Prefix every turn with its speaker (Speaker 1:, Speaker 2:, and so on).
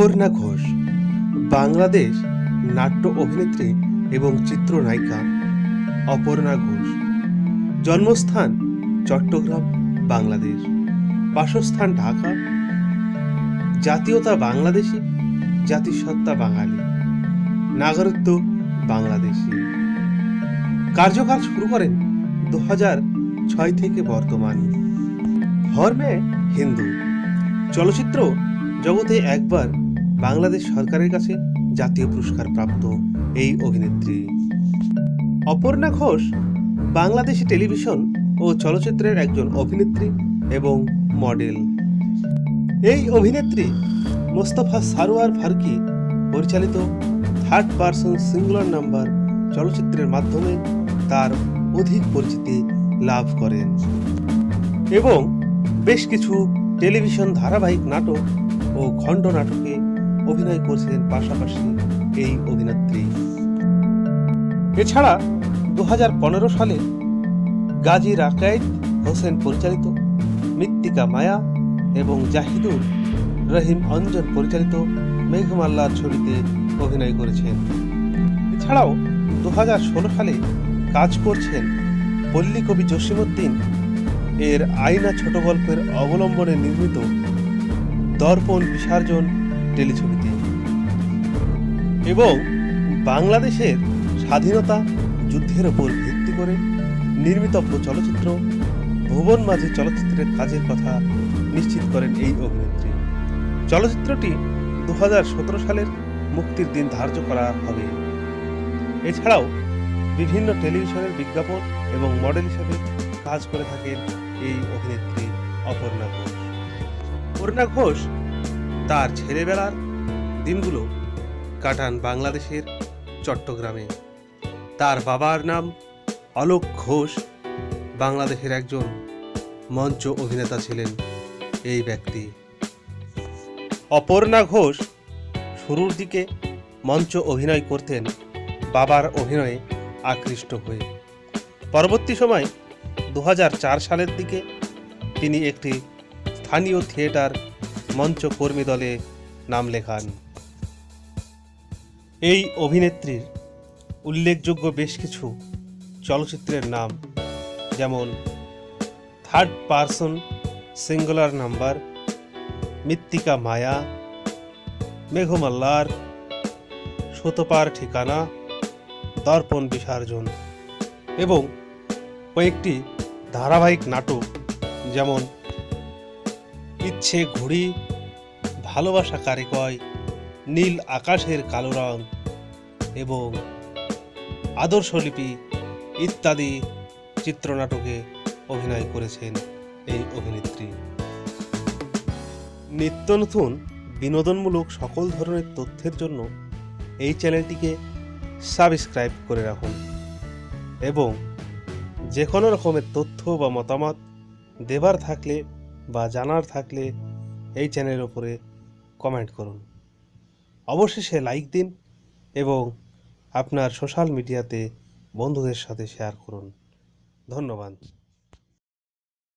Speaker 1: অপর্ণা ঘোষ, বাংলাদেশ নাট্য অভিনেত্রী এবং চিত্রনায়িকা অপর্ণা ঘোষ। জন্মস্থান চট্টগ্রাম, বাংলাদেশ। বাসস্থান ঢাকা। জাতীয়তা বাংলাদেশি, জাতিসত্তা বাঙালি। নাগরিকত্ব বাংলাদেশি। কার্যকাল শুরু করেন দু ছয় থেকে বর্তমান। ধর্মে হিন্দু। চলচ্চিত্র জগতে একবার বাংলাদেশ সরকারের কাছে জাতীয় পুরস্কার প্রাপ্ত এই অভিনেত্রী। অপর্ণা ঘোষ বাংলাদেশি টেলিভিশন ও চলচ্চিত্রের একজন অভিনেত্রী এবং মডেল। এই অভিনেত্রী মোস্তফা সারোয়ার ফারুকি পরিচালিত থার্ড পারসন সিঙ্গুলার নাম্বার চলচ্চিত্রের মাধ্যমে তার অধিক পরিচিতি লাভ করেন। এবং বেশ কিছু টেলিভিশন ধারাবাহিক নাটক ও খণ্ড নাটকে অভিনয় করছিলেন পাশাপাশি এই অভিনেত্রী। এছাড়া দু হাজার পনেরো সালে গাজী রাকায়েত হোসেন পরিচালিত মৃত্তিকা মায়া এবং জাহিদুর রহিম অঞ্জন পরিচালিত মেঘমাল্লার ছবিতে অভিনয় করেছেন। এছাড়াও দু হাজার ষোলো সালে কাজ করছেন পল্লী কবি জসিমুদ্দিন এর আয়না ছোট গল্পের অবলম্বনে নির্মিত দর্পণ বিসর্জন টেলিছবিতে এবং বাংলাদেশের স্বাধীনতা যুদ্ধের ওপর ভিত্তি করে নির্মিতব্য চলচ্চিত্র, ভুবন মাঝি চলচ্চিত্রের কাজের কথা নিশ্চিত করেন এই অভিনেত্রী। চলচ্চিত্রটি দু হাজার সতেরো সালের মুক্তির দিন ধার্য করা হবে। এছাড়াও বিভিন্ন টেলিভিশনের বিজ্ঞাপন এবং মডেল হিসেবে কাজ করে থাকেন এই অভিনেত্রী অপর্ণা ঘোষ। অপর্ণা ঘোষ তার ছেলেবেলার দিনগুলো কাটান বাংলাদেশের চট্টগ্রামে। তার বাবার নাম অলোক ঘোষ। বাংলাদেশের একজন মঞ্চ অভিনেতা ছিলেন এই ব্যক্তি। অপর্ণা ঘোষ শুরুর দিকে মঞ্চ অভিনয় করতেন, বাবার অভিনয়ে আকৃষ্ট হয়ে। পরবর্তী সময় দু হাজার চার সালের দিকে তিনি একটি স্থানীয় থিয়েটার মঞ্চ কর্মী দলে নাম লেখান। এই অভিনেত্রীর উল্লেখযোগ্য বেশ কিছু চলচ্চিত্রের নাম, যেমন থার্ড পারসন, সিঙ্গুলার নাম্বার, মৃত্তিকা মায়া, মেঘমাল্লার শতপার ঠিকানা, দর্পণ বিসর্জন এবং কয়েকটি ধারাবাহিক নাটক, যেমন ইচ্ছে ঘুড়ি। ভালোবাসা কারিকয় নীল আকাশের কালো রং এবং আদর্শলিপি ইত্যাদি চিত্রনাটকে অভিনয় করেছেন এই অভিনেত্রী। নিত্য নতুন, বিনোদনমূলক সকল ধরনের তথ্যের জন্য এই চ্যানেলটিকে সাবস্ক্রাইব করে রাখুন এবং যে কোনো রকমের তথ্য বা মতামত দেবার থাকলে বা জানার থাকলে এই চ্যানেলের ওপরে কমেন্ট করুন। অবশেষে লাইক দিন এবং আপনার সোশ্যাল মিডিয়াতে বন্ধুদের সাথে শেয়ার করুন। ধন্যবাদ।